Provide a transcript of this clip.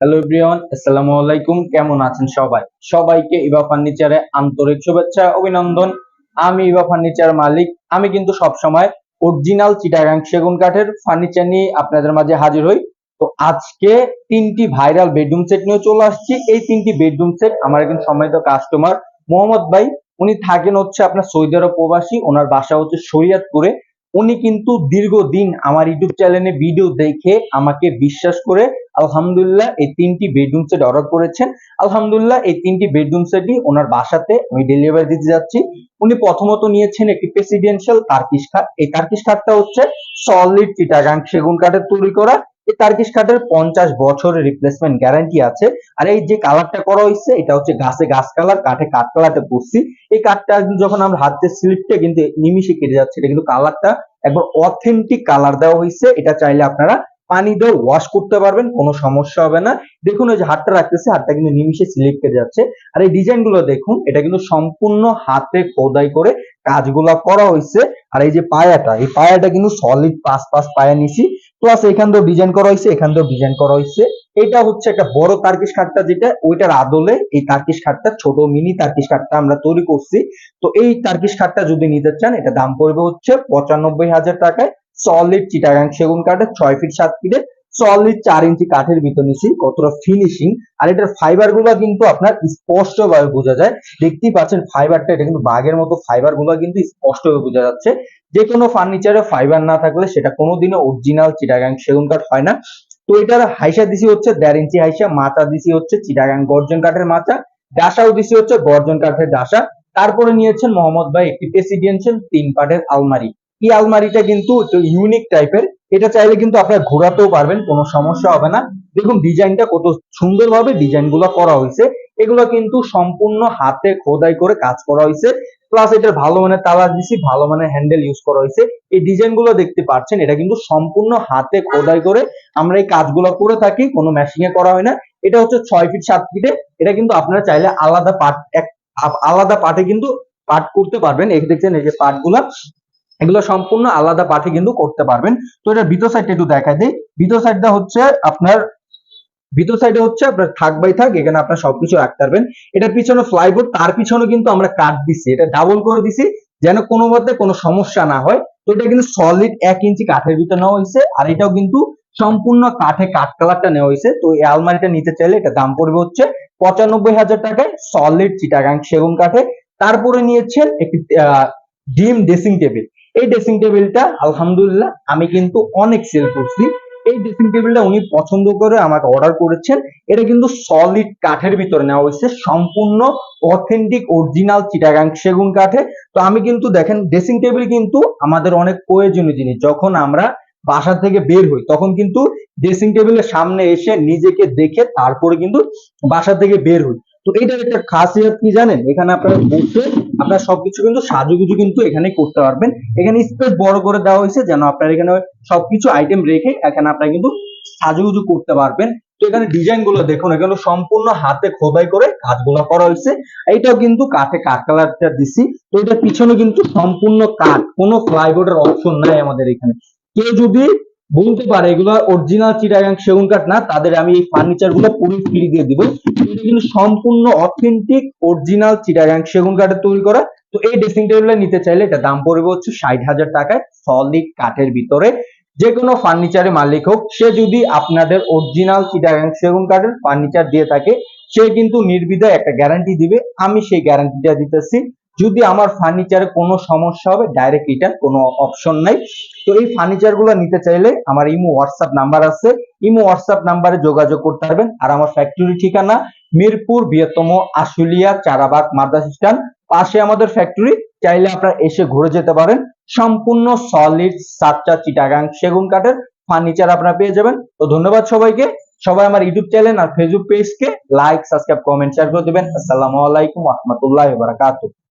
Hello everyone আসসালামু আলাইকুম কেমন আছেন সবাই? সবাইকে ইভা ফার্নিচারে আন্তরিক শুভেচ্ছা অভিনন্দন। আমি ইভা ফার্নিচার মালিক। আমি কিন্তু সব সময় অরিজিনাল চিটাগাং সেগুন কাঠের ফার্নিচার নিয়ে আপনাদের মাঝে হাজির হই। তো আজকে তিনটি ভাইরাল বেডরুম সেট নিয়ে চলে আসছি। এই তিনটি বেডরুম সেট আমার একজন সম্মানিত কাস্টমার মোহাম্মদ ভাই। উনি থাকেন হচ্ছে আপনার সৌদি আরব প্রবাসী। ওনার বাসা হচ্ছে শরিয়াতপুরে। উনি কিন্তু দীর্ঘদিন আমার ইউটিউব চ্যানেলে ভিডিও দেখে আমাকে বিশ্বাস করে, আলহামদুলিল্লাহ এই তিনটি বেডরুম সেট অর্ডার করেছেন। আলহামদুলিল্লাহ এই তিনটি বেডরুম সেটই ওনার বাসাতে আমি ডেলিভারি দিতে যাচ্ছি। উনি প্রথমত নিয়েছেন একটি প্রেসিডেন্সিয়াল তার্কিশ খাট এই তার্কিশ খাটটা হচ্ছে সলিড চিটাগাং সেগুন কাঠের তৈরি করা। এই তার্কিশ কাঠের পঞ্চাশ বছরের রিপ্লেসমেন্ট গ্যারান্টি আছে। আর এই যে কালারটা করা হয়েছে এটা হচ্ছে গাছে গাছ কালার কাঠে কাঠ কালারটা করছি এই কাঠটা যখন আমরা হাতে স্লিপটা কিন্তু নিমিশে কেটে যাচ্ছে, এটা কিন্তু কালারটা একবার অথেন্টিক কালার দেওয়া হয়েছে এটা চাইলে আপনারা পানি দিয়ে ওয়াশ করতে পারবেন, কোনো সমস্যা হবে না। দেখুন ওই যে হাতটা রাখতেছে, হাতটা কিন্তু নিমিশে স্লিপ কেটে যাচ্ছে। আর এই ডিজাইনগুলো দেখুন, এটা কিন্তু সম্পূর্ণ হাতে খোদাই করে কাজগুলা করা হয়েছে আর এই যে পায়াটা, এই পায়াটা কিন্তু সলিড পাঁচ পাঁচ পায়া নিছি। প্লাস এখান দিয়েও ডিজাইন করা হয়েছে, এখান দিয়েও ডিজাইন করা হয়েছে। এটা হচ্ছে একটা বড় তার্কিশ খাটটা যেটা, ওইটার আদলে এই তার্কিশ খাটটা, ছোট মিনি তার্কিশ খাটটা আমরা তৈরি করছি। তো এই তার্কিশ খাটটা যদি নিতে চান, এটা দাম পড়বে হচ্ছে পঁচানব্বই হাজার টাকায়। সলিড চিটাগাং সেগুন কাঠের ছয় ফিট সাত ফিটের সলিড চার ইঞ্চি কাঠের ভিতর নিছি, কতটা ফিনিশিং আর এটার ফাইবারগুলো কিন্তু আপনার স্পষ্ট ভাবে বোঝা যায়। দেখতেই পাচ্ছেন ফাইবারটা এটা কিন্তু বাঘের মতো ফাইবারগুলো কিন্তু স্পষ্ট ভাবে বোঝা যাচ্ছে। যে কোনো ফার্নিচারে ফাইবার না থাকলে সেটা কোনোদিনও অরিজিনাল চিটাগাং সেগুন কাঠ হয় না। তো এটার হাইসা দিছি হচ্ছে দেড় ইঞ্চি হাইসা, মাথা দিছি হচ্ছে চিটাগাং গর্জন কাঠের মাথা, ডাসাও দিছি হচ্ছে গর্জন কাঠের ডাসা। তারপরে নিয়েছেন মোহাম্মদ ভাই একটি প্রেসিডেন্সিয়াল তিন পাটের আলমারি। এই আলমারিটা কিন্তু ইউনিক টাইপের এটা চাইলে কিন্তু আপনারা ঘোরাতেও পারবেন, কোনো সমস্যা হবে না। দেখুন, ডিজাইনটা কত সুন্দরভাবে ডিজাইনগুলো করা হয়েছে। এগুলো কিন্তু সম্পূর্ণ হাতে খোদাই করে কাজ করা হয়েছে। প্লাস এটার ভালো মানের তালা দিছি ভালো মানের হ্যান্ডেল ইউজ করা হয়েছে। এই ডিজাইনগুলো দেখতে পাচ্ছেন, এটা কিন্তু সম্পূর্ণ হাতে খোদাই করে আমরা এই কাজগুলো করে থাকি, কোনো মেশিং এ করা হয় না। এটা হচ্ছে ছয় ফিট সাত ফিটে এটা কিন্তু আপনারা চাইলে আলাদা পার্ট এক, আলাদা পার্টে কিন্তু পার্ট করতে পারবেন। এই দেখছেন, এই যে পার্টগুলা। এগুলো সম্পূর্ণ আলাদা পাঠে কিন্তু করতে পারবেন। তো এটা ভিতর সাইডটা একটু দেখাই দিই। ভিতর সাইডটা হচ্ছে আপনার, ভিতর সাইডে হচ্ছে আপনার থাক বাই থাক, এখানে আপনার সবকিছু রাখতে পারবেন। এটার পিছনে ফ্লাইবোর্ড তার পিছনে কিন্তু আমরা কাট দিছি। এটা ডাবল করে দিছি, যেন কোনো মধ্যে কোনো সমস্যা না হয়। তো এটা কিন্তু সলিড এক ইঞ্চি কাঠের ভিতরে নেওয়া হয়েছে, আর এটাও কিন্তু সম্পূর্ণ কাঠে কাঠ কালারটা নেওয়া হয়েছে। তো এই আলমারিটা নিতে চাইলে এটা দাম পড়বে হচ্ছে পঁচানব্বই হাজার টাকায় সলিড চিটাগাং সেগুন কাঠে। তারপরে নিয়েছেন একটি ডিম ড্রেসিং টেবিল এই ড্রেসিং টেবিলটা আলহামদুলিল্লাহ, আমি কিন্তু অনেক সেল করছি। এই ড্রেসিং টেবিলটা উনি পছন্দ করে আমাকে অর্ডার করেছেন। এটা কিন্তু সলিড কাঠের ভিতরে নেওয়া হয়েছে, সম্পূর্ণ অথেন্টিক অরিজিনাল চিটাগাং সেগুন কাঠে। তো আমি কিন্তু দেখেন ড্রেসিং টেবিল কিন্তু আমাদের অনেক প্রয়োজনীয় জিনিস। যখন আমরা বাসা থেকে বের হই, তখন কিন্তু ড্রেসিং টেবিলের সামনে এসে নিজেকে দেখে তারপরে কিন্তু বাসা থেকে বের হই। তো এইটার একটা খাসিয়ত কি জানেন? এখানে আপনারা বসে আপনার সবকিছু কিন্তু সাজুগুজু কিন্তু এখানে করতে পারবেন। এখানে স্পেস বড় করে দেওয়া হয়েছে যেন আপনার এখানে সবকিছু আইটেম রেখে এখানে আপনারা কিন্তু সাজুগুজু করতে পারবেন। তো এখানে ডিজাইনগুলো দেখুন, এখানে সম্পূর্ণ হাতে খোদাই করে কাজগুলো করা হয়েছে। এইটাও কিন্তু কাঠে কাঠ কালারটা দিছি। তো এটার পিছনে কিন্তু সম্পূর্ণ কাঠ, কোনো ফ্লাইবোর্ডের অপশন নাই আমাদের এখানে। কেউ যদি বলতে পারে, এগুলো অরিজিনাল চিটাগাং সেগুন কাঠ না, তাদের আমি এই ফার্নিচারগুলো পুরো ফ্রি দিয়ে দিব। এটা কিন্তু সম্পূর্ণ অথেন্টিক অরিজিনাল চিটাগাং সেগুন কাঠের তৈরি করা। তো এই ড্রেসিং টেবিলটা নিতে চাইলে এটা দাম পড়বে হচ্ছে ষাট হাজার টাকায় সলিড কাঠের ভিতরে। যে কোনো ফার্নিচারের মালিক হোক, সে যদি আপনাদের অরিজিনাল চিটাগাং সেগুন কাঠের ফার্নিচার দিয়ে থাকে, সে কিন্তু নির্বিধায় একটা গ্যারান্টি দিবে। আমি সেই গ্যারান্টিটা দিতেছি। যদি আমার ফার্নিচারে কোনো সমস্যা হবে ডাইরেক্ট রিটার্ন কোনো অপশন নাই। তো এই ফার্নিচারগুলো নিতে চাইলে আমার ইমো হোয়াটসঅ্যাপ নাম্বার আছে। ইমো হোয়াটসঅ্যাপ নাম্বারে যোগাযোগ করতে পারবেন। আর আমার ফ্যাক্টরি ঠিকানা মিরপুর বৃহত্তম আশুলিয়া চারাবাগ মাদ্রাস স্ট্যান্ড পাশে আমাদের ফ্যাক্টরি চাইলে আপনারা এসে ঘুরে যেতে পারেন। সম্পূর্ণ সলিড সাতটা চিটাগাং সেগুন কাঠের ফার্নিচার আপনারা পেয়ে যাবেন। তো ধন্যবাদ সবাইকে। সবাই আমার ইউটিউব চ্যানেল আর ফেসবুক পেজকে লাইক সাবস্ক্রাইব কমেন্ট শেয়ার করে দেবেন। আসসালামু আলাইকুম রহমতুল্লাহ বারাকাতুহ।